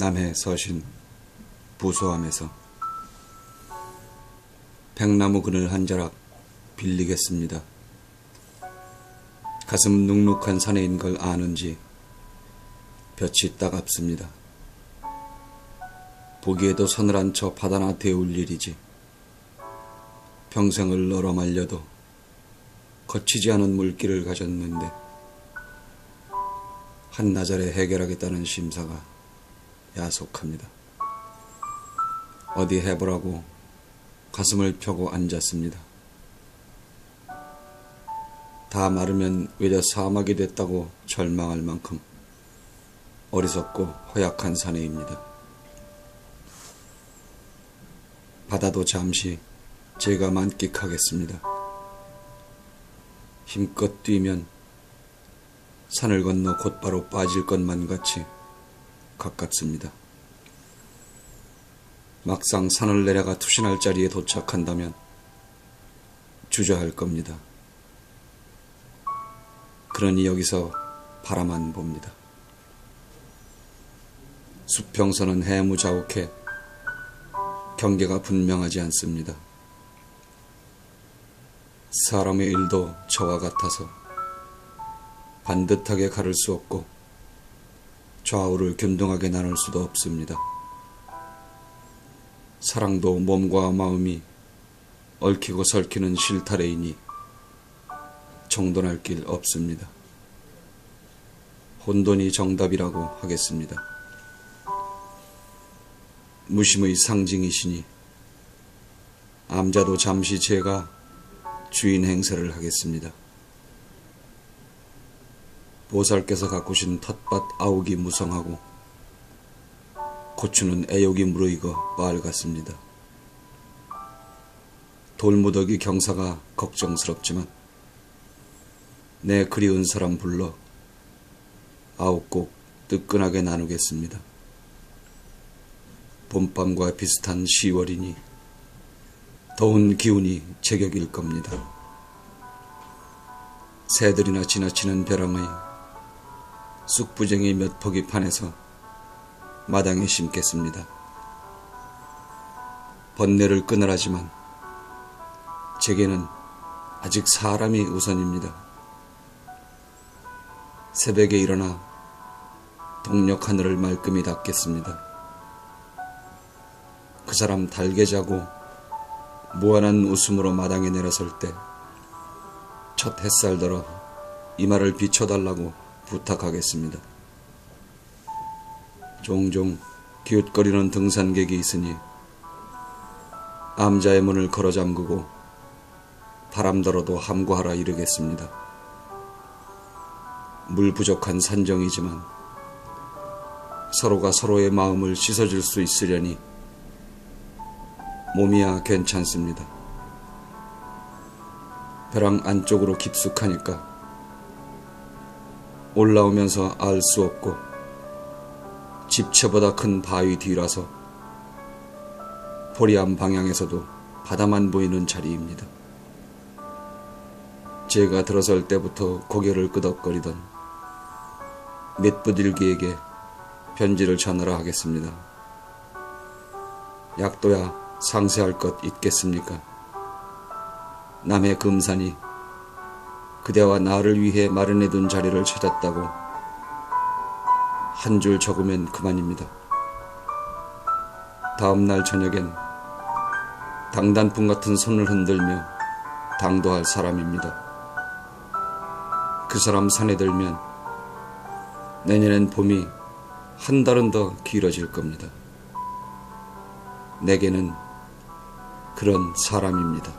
남해 서신 부소함에서 백나무 그늘 한 자락 빌리겠습니다. 가슴 눅눅한 사내인 걸 아는지 볕이 따갑습니다. 보기에도 서늘한 저 바다나 데울 일이지. 평생을 널어 말려도 거치지 않은 물길을 가졌는데 한나절에 해결하겠다는 심사가 야속합니다. 어디 해보라고 가슴을 펴고 앉았습니다. 다 마르면 외려 사막이 됐다고 절망할 만큼 어리석고 허약한 사내입니다. 바다도 잠시 제가 만끽하겠습니다. 힘껏 뛰면 산을 건너 곧바로 빠질 것만 같이 가깝습니다. 막상 산을 내려가 투신할 자리에 도착한다면 주저할 겁니다. 그러니 여기서 바라만 봅니다. 수평선은 해무자욱해 경계가 분명하지 않습니다. 사람의 일도 저와 같아서 반듯하게 가를 수 없고 좌우를 균등하게 나눌 수도 없습니다. 사랑도 몸과 마음이 얽히고 설키는 실타래이니 정돈할 길 없습니다. 혼돈이 정답이라고 하겠습니다. 무심의 상징이시니 암자도 잠시 제가 주인 행세를 하겠습니다. 보살께서 가꾸신 텃밭 아욱이 무성하고 고추는 애욕이 무르익어 빨갛습니다. 돌무더기 경사가 걱정스럽지만 내 그리운 사람 불러 아홉 곡 뜨끈하게 나누겠습니다. 봄밤과 비슷한 10월이니 더운 기운이 제격일 겁니다. 새들이나 지나치는 벼랑의 쑥부쟁이 몇 폭이 판에서 마당에 심겠습니다. 번뇌를 끊으라지만 제게는 아직 사람이 우선입니다. 새벽에 일어나 동력 하늘을 말끔히 닦겠습니다. 그 사람 달게 자고 무한한 웃음으로 마당에 내려설 때 첫 햇살더러 이마를 비춰달라고 부탁하겠습니다. 종종 기웃거리는 등산객이 있으니 암자의 문을 걸어 잠그고 바람더러도 함구하라 이르겠습니다. 물 부족한 산정이지만 서로가 서로의 마음을 씻어줄 수 있으려니 몸이야 괜찮습니다. 벼랑 안쪽으로 깊숙하니까 올라오면서 알 수 없고 집채보다 큰 바위 뒤라서 포리암 방향에서도 바다만 보이는 자리입니다. 제가 들어설 때부터 고개를 끄덕거리던 맷부딜기에게 편지를 전하라 하겠습니다. 약도야 상세할 것 있겠습니까? 남해 금산이 그대와 나를 위해 마련해둔 자리를 찾았다고 한 줄 적으면 그만입니다. 다음 날 저녁엔 당단풍 같은 손을 흔들며 당도할 사람입니다. 그 사람 산에 들면 내년엔 봄이 한 달은 더 길어질 겁니다. 내게는 그런 사람입니다.